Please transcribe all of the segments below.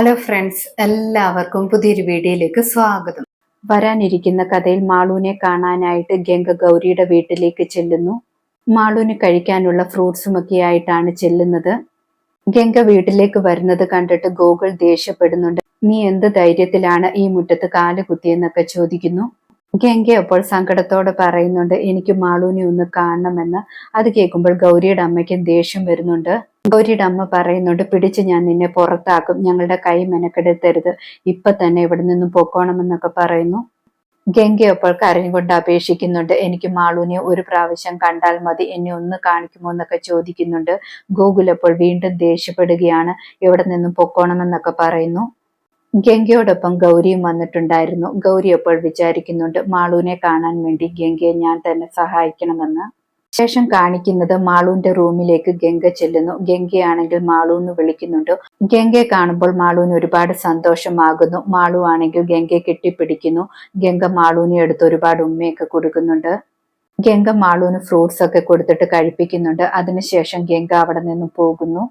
Hello friends എല്ലാവർക്കും പുതിയൊരു വീഡിയോയിലേക്ക് സ്വാഗതം. വരാനിരിക്കുന്ന കഥയിൽ മാളൂനെ കാണാനായിട്ട് ഗംഗ ഗൗരിയുടെ വീട്ടിലേക്ക് ചെല്ലുന്നു. മാളൂന് കഴിക്കാനുള്ള ഫ്രൂട്ട്സും ഒക്കെ ആയിട്ടാണ് ചെല്ലുന്നത്. ഗംഗ വീട്ടിലേക്ക് വരുന്നത് കണ്ടിട്ട് ഗോകുൽ ദേഷ്യപ്പെടുന്നുണ്ട്. നീ എന്ത് ധൈര്യത്തിലാണ് ഈ മുറ്റത്ത് കാൽ കുത്തിയെന്നൊക്കെ ചോദിക്കുന്നു. ഗംഗ അപ്പോൾ സങ്കടത്തോടെ പറയുന്നുണ്ട് എനിക്ക് മാളൂനെ ഒന്ന് കാണണമെന്ന്. അത് കേൾക്കുമ്പോൾ ഗൗരിയുടെ അമ്മയ്ക്കും ദേഷ്യം വരുന്നുണ്ട്. ഗൗരിയുടെ അമ്മ പറയുന്നുണ്ട് പിടിച്ച് ഞാൻ നിന്നെ പുറത്താക്കും. ഞങ്ങളുടെ കൈ മെനക്കെടുത്തരുത് ഇപ്പൊ തന്നെ ഇവിടെ നിന്നും പൊക്കോണമെന്നൊക്കെ പറയുന്നു. ഗംഗ അപ്പോൾ കരഞ്ഞുകൊണ്ട് അപേക്ഷിക്കുന്നുണ്ട്. എനിക്ക് മാളൂനെ ഒരു പ്രാവശ്യം കണ്ടാൽ മതി. എന്നെ ഒന്ന് കാണിക്കുമോ എന്നൊക്കെ ചോദിക്കുന്നുണ്ട്. ഗോകുൽ അപ്പോൾ വീണ്ടും ദേഷ്യപ്പെടുകയാണ്. ഇവിടെ നിന്നും പൊക്കോണമെന്നൊക്കെ പറയുന്നു. ഗംഗയോടൊപ്പം ഗൗരിയും വന്നിട്ടുണ്ടായിരുന്നു. ഗൗരി അപ്പോൾ വിചാരിക്കുന്നുണ്ട് മാളൂനെ കാണാൻ വേണ്ടി ഗംഗയെ ഞാൻ തന്നെ സഹായിക്കണമെന്ന്. ശേഷം കാണിക്കുന്നത് മാളൂന്റെ റൂമിലേക്ക് ഗംഗ ചെല്ലുന്നു. ഗംഗയാണെങ്കിൽ മാളു എന്ന് വിളിക്കുന്നുണ്ട്. ഗംഗയെ കാണുമ്പോൾ മാളൂന് ഒരുപാട് സന്തോഷമാകുന്നു. മാളു ആണെങ്കിൽ ഗംഗയെ കെട്ടിപ്പിടിക്കുന്നു. ഗംഗ മാളൂനെ എടുത്ത് ഒരുപാട് ഉമ്മയൊക്കെ കൊടുക്കുന്നുണ്ട്. ഗംഗ മാളൂന് ഫ്രൂട്ട്സ് ഒക്കെ കൊടുത്തിട്ട് കഴിപ്പിക്കുന്നുണ്ട്. അതിനുശേഷം ഗംഗ അവിടെ നിന്നും പോകുന്നു.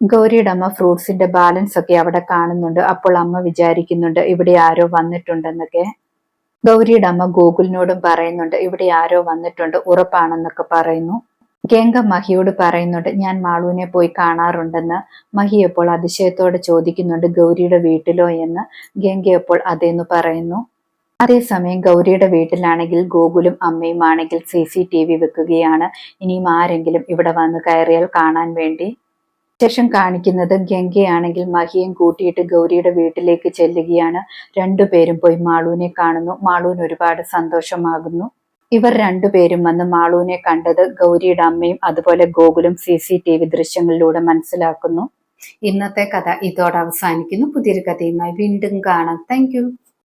ഗൗരിയുടെ അമ്മ ഫ്രൂട്ട്സിന്റെ ബാലൻസ് ഒക്കെ അവിടെ കാണുന്നുണ്ട്. അപ്പോൾ അമ്മ വിചാരിക്കുന്നുണ്ട് ഇവിടെ ആരോ വന്നിട്ടുണ്ടെന്നൊക്കെ. ഗൗരിയുടെ അമ്മ ഗോകുലിനോടും പറയുന്നുണ്ട് ഇവിടെ ആരോ വന്നിട്ടുണ്ട് ഉറപ്പാണെന്നൊക്കെ പറയുന്നു. ഗംഗ മഹിയോട് പറയുന്നുണ്ട് ഞാൻ മാളുവിനെ പോയി കാണാറുണ്ടെന്ന്. മഹി എപ്പോൾ അതിശയത്തോടെ ചോദിക്കുന്നുണ്ട് ഗൗരിയുടെ വീട്ടിലോ എന്ന്. ഗംഗ എപ്പോൾ അതേന്ന് പറയുന്നു. അതേസമയം ഗൗരിയുടെ വീട്ടിലാണെങ്കിൽ ഗോകുലും അമ്മയും ആണെങ്കിൽ സി സി ടി വി വെക്കുകയാണ്. ഇനിയും ആരെങ്കിലും ഇവിടെ വന്ന് കയറിയാൽ കാണാൻ വേണ്ടി. ശേഷം കാണിക്കുന്നത് ഗംഗയാണെങ്കിൽ മഹിയും കൂട്ടിയിട്ട് ഗൗരിയുടെ വീട്ടിലേക്ക് ചെല്ലുകയാണ്. രണ്ടുപേരും പോയി മാളൂനെ കാണുന്നു. മാളൂൻ ഒരുപാട് സന്തോഷമാകുന്നു. ഇവർ രണ്ടുപേരും വന്ന് മാളൂനെ കണ്ടത് ഗൗരിയുടെ അമ്മയും അതുപോലെ ഗോകുലും സി സി ടി വി ദൃശ്യങ്ങളിലൂടെ മനസ്സിലാക്കുന്നു. ഇന്നത്തെ കഥ ഇതോടെ അവസാനിക്കുന്നു. പുതിയൊരു കഥയുമായി വീണ്ടും കാണാം. താങ്ക്